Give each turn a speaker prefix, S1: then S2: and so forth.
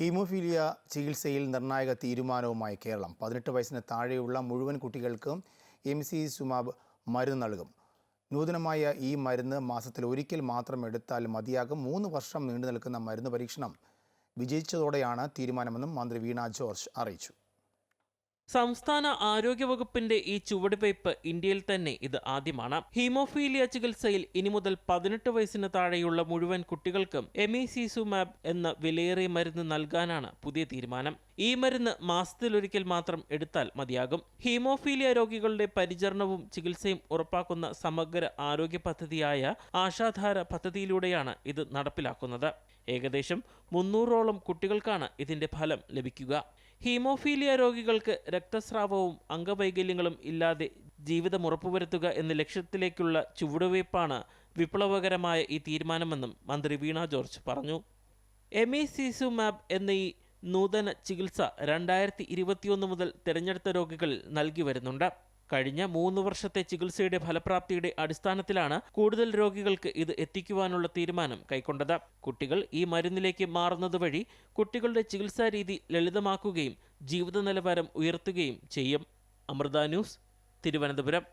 S1: Haemophilia ചികിത്സയിൽ നിർണായക തീരുമാനവുമായി കേരളം. പതിനെട്ട് വയസ്സിന് താഴെയുള്ള മുഴുവൻ കുട്ടികൾക്കും എം സി സുമാബ് മരുന്ന് നൽകും. നൂതനമായ ഈ മരുന്ന് മാസത്തിൽ ഒരിക്കൽ മാത്രം എടുത്താൽ മതിയാകും. മൂന്ന് വർഷം നീണ്ടു നിൽക്കുന്ന മരുന്ന് പരീക്ഷണം വിജയിച്ചതോടെയാണ് തീരുമാനമെന്നും മന്ത്രി വീണ ജോർജ് അറിയിച്ചു.
S2: സംസ്ഥാന ആരോഗ്യവകുപ്പിന്റെ ഈ ചുവടുവയ്പ് ഇന്ത്യയിൽ തന്നെ ഇത് ആദ്യമാണ്. ഹീമോഫീലിയ ചികിത്സയിൽ ഇനി മുതൽ പതിനെട്ട് വയസ്സിന് താഴെയുള്ള മുഴുവൻ കുട്ടികൾക്കും എമിസിസുമാബ് എന്ന വിലയേറിയ മരുന്ന് നൽകാനാണ് പുതിയ തീരുമാനം. ഈ മരുന്ന് മാസത്തിലൊരിക്കൽ മാത്രം എടുത്താൽ മതിയാകും. ഹീമോഫീലിയ രോഗികളുടെ പരിചരണവും ചികിത്സയും ഉറപ്പാക്കുന്ന സമഗ്ര ആരോഗ്യ പദ്ധതിയായ ആശാധാര പദ്ധതിയിലൂടെയാണ് ഇത് നടപ്പിലാക്കുന്നത്. ഏകദേശം മുന്നൂറോളം കുട്ടികൾക്കാണ് ഇതിന്റെ ഫലം ലഭിക്കുക. ഹീമോഫീലിയ രോഗികൾക്ക് രക്തസ്രാവവും അംഗവൈകല്യങ്ങളും ഇല്ലാതെ ജീവിതം ഉറപ്പുവരുത്തുക എന്ന ലക്ഷ്യത്തിലേക്കുള്ള ചുവടുവയ്പ്പാണ് വിപ്ലവകരമായ ഈ തീരുമാനമെന്നും മന്ത്രി വീണ ജോർജ് പറഞ്ഞു. എമിസിസുമാബ് എന്ന ഈ നൂതന ചികിത്സ രണ്ടായിരത്തി ഇരുപത്തിയൊന്ന് മുതൽ തിരഞ്ഞെടുത്ത രോഗികളിൽ നൽകി വരുന്നുണ്ട്. കഴിഞ്ഞ മൂന്ന് വർഷത്തെ ചികിത്സയുടെ ഫലപ്രാപ്തിയുടെ അടിസ്ഥാനത്തിലാണ് കൂടുതൽ രോഗികൾക്ക് ഇത് എത്തിക്കുവാനുള്ള തീരുമാനം കൈക്കൊണ്ടത്. കുട്ടികൾ ഈ മരുന്നിലേക്ക് മാറുന്നത് വഴി കുട്ടികളുടെ ചികിത്സാ രീതി ലളിതമാക്കുകയും ജീവിത നിലവാരം ഉയർത്തുകയും ചെയ്യും. അമൃത ന്യൂസ് തിരുവനന്തപുരം.